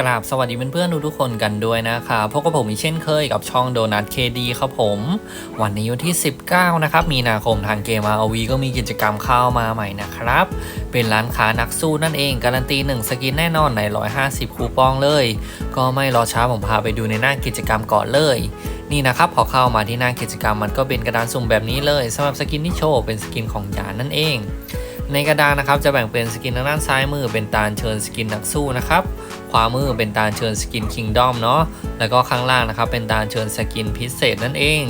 กราบสวัสดีเพื่อนๆทุกคนกันด้วยนะคะพบกับผมอีกเช่นเคยกับช่องโดนัทเคดีครับผม วันนี้วันที่ 19 นะครับ มีนาคมทางเกม ROV ก็มีกิจกรรมเข้ามาใหม่นะครับ เป็นร้านค้านักสู้นั่นเอง การันตี 1 สกินแน่นอนใน 150 คูปองเลย ก็ไม่รอช้าผมพาไปดูในหน้ากิจกรรมก่อนเลยนี่นะครับพอเข้ามาที่หน้ากิจกรรมมันก็เป็นกระดานสุ่มแบบนี้เลยสำหรับสกินที่โชว์เป็นสกินของยานนั่นเอง ในกระดานนะครับจะแบ่งเป็นสกินทางด้านซ้ายมือเป็นตาลเชิญสกินนักสู้นะครับ ขวามือเป็นตาเชิญสกินคิงดอมเนาะแล้วก็ข้างล่างนะครับเป็นตาเชิญสกินพิเศษนั่นเอง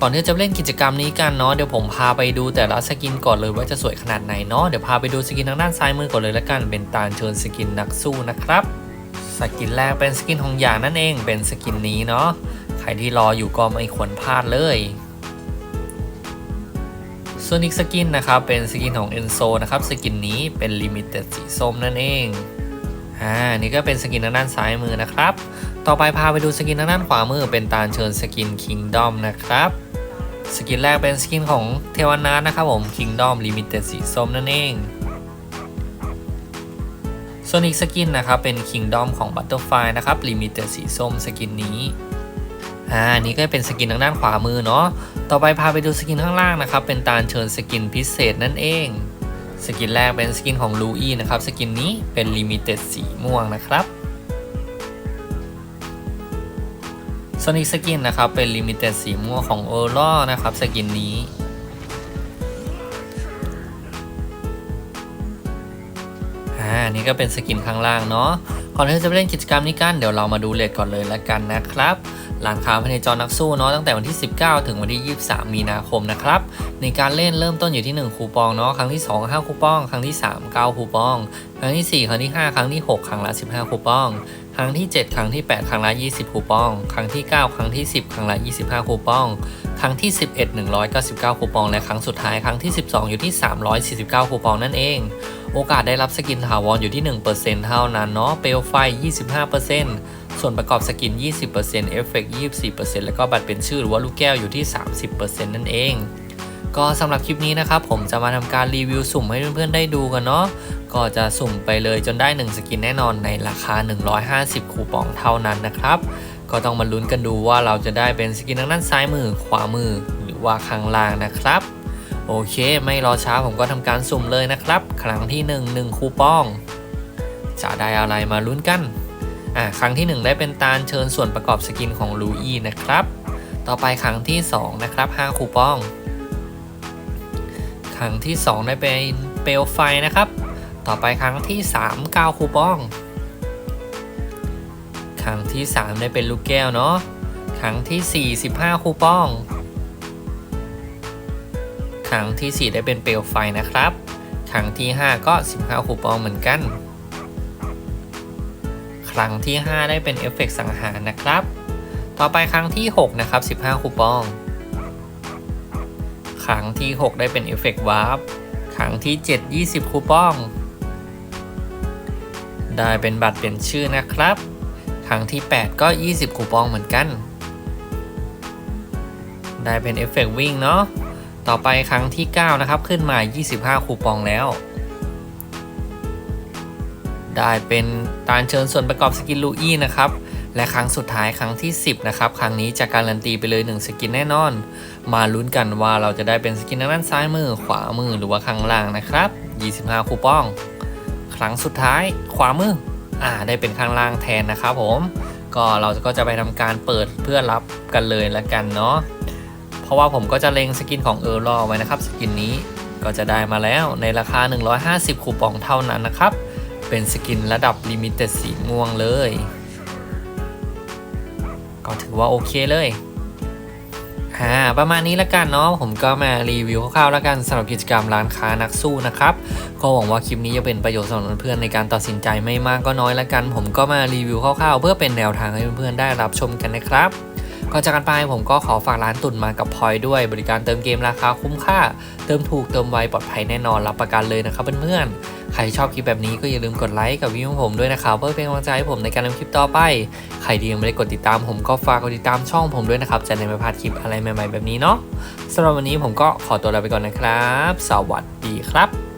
ก่อนที่จะเล่นกิจกรรมนี้กันเนาะเดี๋ยวผมพาไปดูแต่ละสกินก่อนเลยว่าจะสวยขนาดไหนเนาะเดี๋ยวพาไปดูสกินทางด้านซ้ายมือก่อนเลยละกันเป็นตาเชิญสกินนักสู้นะครับสกินแรกเป็นสกินของหยางนั่นเองเป็นสกินนี้เนาะใครที่รออยู่ก็ไม่ควรพลาดเลยส่วนอีกสกินนะครับเป็นสกินของ Enzo นะครับสกินนี้เป็นลิมิเต็ดสีส้มนั่นเอง อ่านี่ก็เป็นสกินทางด้านซ้ายมือนะครับ ต่อไปพาไปดูสกินทางด้านขวามือเป็นตาลเชิญสกิน Kingdom นะครับสกินแรกเป็นสกินของเทวนาถนะครับผม Kingdom Limited สีส้มนั่นเอง ส่วนอีกสกินนะครับเป็น Kingdom ของ Butterfly นะครับ Limited สีส้มสกินนี้ อ่า นี่ก็เป็นสกินทางด้านขวามือเนาะ ต่อไปพาไปดูสกินข้างล่างนะครับ เป็นตาลเชิญสกินพิเศษนั่นเอง สกินแรกเป็นสกินของลูอี้นะครับ สกินนี้เป็นลิมิเต็ดสีม่วงนะครับส่วนอีกสกินนะครับ เป็นลิมิเต็ดสีม่วงของโอลอนะครับ สกินนี้อ่านี่ก็เป็นสกินข้างล่างเนาะ ก่อนที่จะไปเล่นกิจกรรมนี้กันเดี๋ยวเรามาดูเลทก่อนเลยละกันนะครับร้านค้าภายในจอนักสู้เนาะตั้งแต่วันที่ 19 ถึงวันที่ 23 มีนาคมนะครับในการเล่นเริ่มต้นอยู่ที่ 1 คูปองเนาะครั้งที่ 2 5 คูปอง ครั้งที่ 3 9 คูปอง ครั้งที่ 4 ครั้งที่ 5 ครั้งที่ 6 ครั้งละ 15 คูปอง ครั้งที่ 7 ครั้งที่ 8 ครั้งละ 20 คูปอง ครั้งที่ 9 ครั้งที่ 10 ครั้งละ 25 คูปอง ครั้งที่ 11 199 คูปอง และครั้งสุดท้ายครั้งที่ 12 อยู่ที่ 349 คูปองนั่นเอง โอกาสได้รับสกินถาวรอยู่ที่ 1%เท่านั้นเนาะ เปลวไฟ 25%ส่วนประกอบสกิน 20%เอฟเฟกต์24%แล้วก็บัตรเป็นชื่อหรือว่าลูกแก้วอยู่ที่ 30%นั่นเอง ก็สำหรับคลิปนี้นะครับ ผมจะมาทำการรีวิวสุ่มให้เพื่อนๆได้ดูกันเนาะ ก็จะสุ่มไปเลยจนได้ 1 สกินแน่นอนในราคา 150 คูปองเท่านั้นนะครับ ก็ต้องมาลุ้นกันดูว่าเราจะได้เป็นสกินทางด้านซ้ายมือ ขวามือ หรือว่าข้างล่างนะครับ โอเค ไม่รอช้าผมก็ทำการสุ่มเลยนะครับ ครั้งที่ 1 1 คูปอง จะได้อะไรมาลุ้นกัน อ่าครั้งที่ 1 ได้เป็นตาลเชิญส่วนประกอบสกินของลูอี้นะครับ ต่อไปครั้งที่ 2 นะครับ 5 คูปอง ครั้งที่ 2 ได้เป็นเปลวไฟนะครับ ต่อไปครั้งที่ 3 9 คูปอง ครั้งที่ 3 ได้เป็นลูกแก้วเนาะ ครั้งที่ 4 15 คูปอง ครั้งที่ 4 ได้เป็นเปลวไฟนะครับ ครั้งที่ 5 ก็ 15 คูปองเหมือนกัน ครั้งที่ 5 ได้เป็นเอฟเฟกต์สังหารนะครับ ต่อไปครั้งที่ 6 นะครับ 15 คูปอง ครั้งที่ 6 ได้เป็นเอฟเฟกต์วาร์ปครั้งที่ 7 20 คูปอง ได้เป็นบัตรเป็นชื่อนะครับ ครั้งที่ 8 ก็ 20 คูปองเหมือนกัน ได้เป็นเอฟเฟกต์วิ่งเนาะ ต่อไปครั้งที่ 9 นะครับ ขึ้นมา 25 คูปองแล้ว ได้เป็นตาลเชิญส่วนประกอบสกินลูอี้นะครับ และครั้งสุดท้ายครั้งที่ 10 นะครับ ครั้งนี้จะการันตีไปเลย 1 สกินแน่นอน มาลุ้นกันว่าเราจะได้เป็นสกินด้านซ้ายมือ ขวามือหรือว่าข้างล่างนะครับ 25 คูปอง ครั้งสุดท้ายขวามืออ่าได้เป็นข้างล่างแทนนะครับผม ก็เราก็จะไปทำการเปิดเพื่อรับกันเลยละกันเนาะ ราะว่าผมก็จะเล็งสกินของเออร์ลอไว้นะครับสกินนี้ก็จะได้มาแล้วในราคา 150 คูปองเท่านั้นนะครับ เป็นสกินระดับลิมิเต็ดสีม่วงเลย ก็ถือว่าโอเคเลยอ่าประมาณนี้ละกันเนาะผมก็มารีวิวคร่าวๆล้วกันสำหรับกิจกรรมร้านค้านักสู้นะครับก็หวังว่าคลิปนี้จะเป็นประโยชน์สำหรับเพื่อนในการตัดสินใจไม่มากก็น้อยละกัน ผมก็มารีวิวคร่าวๆ เพื่อเป็นแนวทางให้เพื่อนๆได้รับชมกันนะครับ ก่อนจากกันไปผมก็ขอฝากร้านตุ่นมากับพลอยด้วย บริการเติมเกมราคาคุ้มค่า เติมถูกเติมไวปลอดภัยแน่นอนรับประกันเลยนะครับเพื่อนๆ ใครชอบคลิปแบบนี้ก็อย่าลืมกดไลค์กับวิวของผมด้วยนะครับเพื่อเป็นกำลังใจให้ผมในการทำคลิปต่อไป ใครที่ยังไม่ได้กดติดตามผมก็ฝากกดติดตามช่องผมด้วยนะครับจะได้ไม่พลาดคลิปอะไรใหม่ๆแบบนี้เนาะสำหรับวันนี้ผมก็ขอตัวลาไปก่อนนะครับ สวัสดีครับ